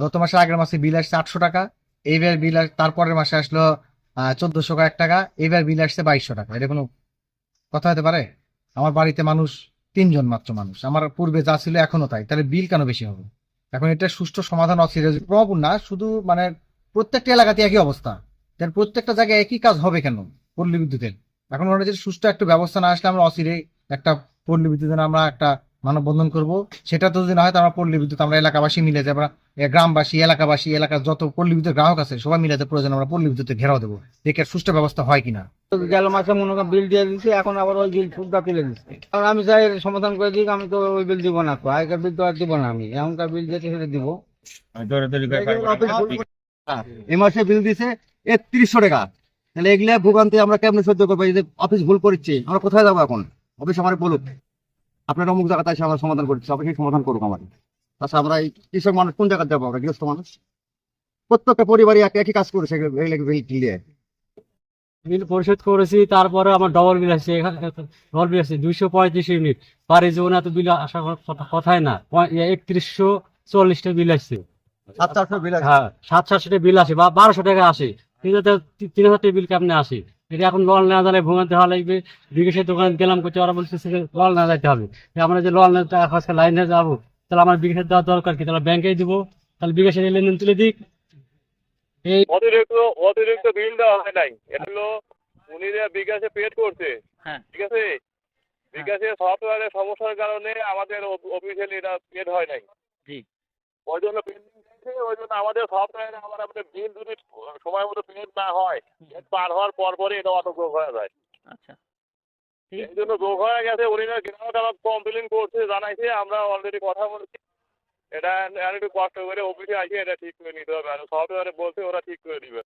গত মাসে আগের মাসে বিল আসছে আটশো টাকা, এইবার বিল তারপরের মাসে আসলো চোদ্দশো কয়েক টাকা, এইবার বিল আসছে বাইশশো টাকা। এটা কোনো কথা হতে পারে? আমার বাড়িতে মানুষ, তিনজন মাত্র মানুষ। আমার পূর্বে যা ছিল এখনও তাই। তাহলে বিল কেন বেশি হবে? এখন এটা সুষ্ঠু সমাধান অসিরিয়াস না, শুধু মানে প্রত্যেকটা এলাকাতে একই অবস্থা। তাহলে প্রত্যেকটা জায়গায় একই কাজ হবে কেন? পল্লী বিদ্যুতের। এখন ওরা যে সুষ্ঠু একটা ব্যবস্থা না আসলে আমরা অচিরে একটা পল্লী বিদ্যুতের আমরা একটা মানববন্ধন করব। সেটা তো যদি না হয় তো আমরা পল্লী বিদ্যুৎ আমরা এলাকাবাসী মিলে যাব গ্রামবাসী এলাকাবাসী এলাকার যত পল্লী বিদ্যুৎ গ্রাহক আছে সবাই মিলে যে প্রয়োজন আমরা পল্লী বিদ্যুতে ঘেরাও দেবো। দেখে সুষ্ঠু ব্যবস্থা হয় কিনা। গেল মাসে মনে করেন বিল দিয়ে দিচ্ছে এখন আবার ওই বিল সুদটা তুলে দিচ্ছে কারণ আমি চাই সমাধান করে দিই আমি তো ওই বিল দিব না তো আগেকার বিল তো আর দিব না আমি। এখনকার বিল যেতে সেটা দিব। এই মাসে বিল দিছে একত্রিশশো টাকা। তাহলে এগুলা ভোগান্তি আমরা কেমনে সহ্য করব? এই যে অফিস ভুল করছে আমরা কোথায় যাব এখন? অফিস আমার বলুক। আপনার অমুক জায়গাতে এসে আমরা সমাধান করছি অফিসে সমাধান করুক আমার তাছাড়া আমরা এই কৃষক মানুষ কোন জায়গায় যাব আমরা? গৃহস্থ মানুষ? প্রত্যেকটা পরিবারই এক- একই কাজ করেছে বিল পরিশোধ করেছি তারপরে আমার ডবল বিল আসছে ডবল বিল আসছে দুইশো পঁয়ত্রিশ ইউনিট। বাড়ি জীবনে এত বিল আসার কথা- কথাই না। একত্রিশশো চল্লিশটা বিল আসছে। সাত চারশো বিল আছে। হ্যাঁ সাত সাতশো টাকা বিল আসে বা বারোশো টাকা আসে। তিন হাজার তিন হাজার বিল কেমনে আসে? এটা এখন লল না জানে ভোগান্তি হওয়া লাগবে। বিকাশের দোকান গেলাম করতে ওরা বলছে লল না যাইতে হবে। আমরা যে লল না টাকা খরচ লাইনে যাব। তাহলে আমার বিকাশের দেওয়ার দরকার কি? তাহলে ব্যাংকে দিব। তাহলে বিকাশের লেনদেন তুলে দিক। এই অতিরিক্ত অতিরিক্ত বিল দেওয়া হয় নাই। এটা হলো উনি যে বিকাশে পেড করছে। হ্যাঁ। ঠিক আছে? বিকাশের সফটওয়্যারের সমস্যার কারণে আমাদের অফিসিয়ালি এটা পেড হয় নাই। জি। ওই জন্য পেন্ডিং ওই জন্য আমাদের সফটওয়্যারে আবার আমাদের বিল যদি সময় মতো পেড না হয় পার হওয়ার পর পরে এটা অটো যোগ হয়ে যায়। আচ্ছা। এই জন্য যোগ হয়ে গেছে উনি না গ্রাহক আমার কমপ্লেন করছে জানাইছে আমরা অলরেডি কথা বলছি। এটা আর একটু কষ্ট করে অফিসে আসে এটা ঠিক করে নিতে হবে আর সফটওয়্যারে বলছে ওরা ঠিক করে দিবে।